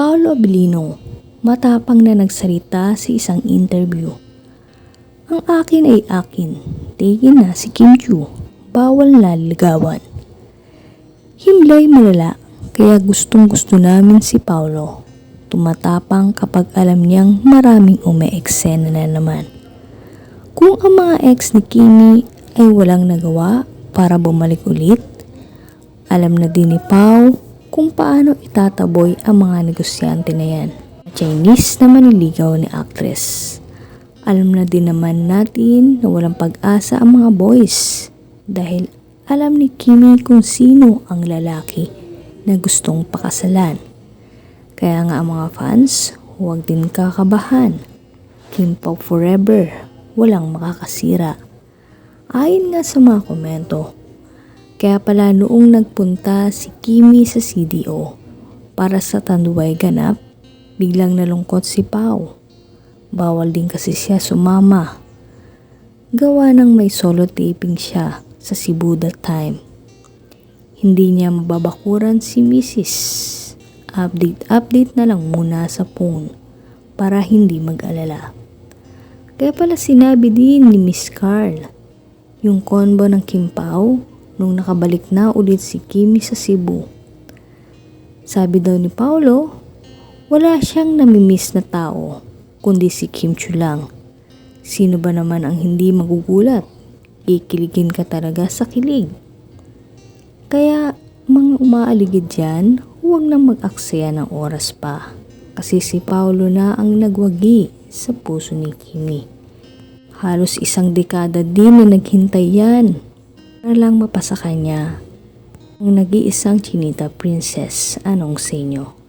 Paolo Abilino, matapang na nagsalita sa isang interview. Ang akin ay akin, tigin na si Kim Chu, bawal na ligawan. Himlay malala, kaya gustong gusto namin si Paolo. Tumatapang kapag alam niyang maraming ume-eksena na naman. Kung ang mga ex ni Kimi ay walang nagawa para bumalik ulit, alam na din ni Pao kung paano itataboy ang mga negosyante na yan. Chinese na maniligaw ni actress. Alam na din naman natin na walang pag-asa ang mga boys dahil alam ni Kimi kung sino ang lalaki na gustong pakasalan. Kaya nga ang mga fans, huwag din kakabahan. Kim Pao forever, walang makakasira. Ayon nga sa mga komento, kaya pala noong nagpunta si Kimi sa CDO para sa Tanduay ganap, biglang nalungkot si Pau. Bawal din kasi siya sumama. Gawa ng may solo taping siya sa Cebu that time. Hindi niya mababakuran si Mrs. Update-update na lang muna sa phone para hindi mag-alala. Kaya pala sinabi din ni Miss Carl, yung konbo ng Kim Pao nung nakabalik na ulit si Kimi sa Cebu. Sabi daw ni Paulo, wala siyang namimiss na tao, kundi si Kim Chu lang. Sino ba naman ang hindi magugulat? Ikiligin ka talaga sa kilig. Kaya mga umaaligid dyan, huwag nang mag-aksaya ng oras pa. Kasi si Paulo na ang nagwagi sa puso ni Kimi. Halos isang dekada din na naghintay yan para lang mapasa kanya ang nag-iisang chinita princess anong senyo.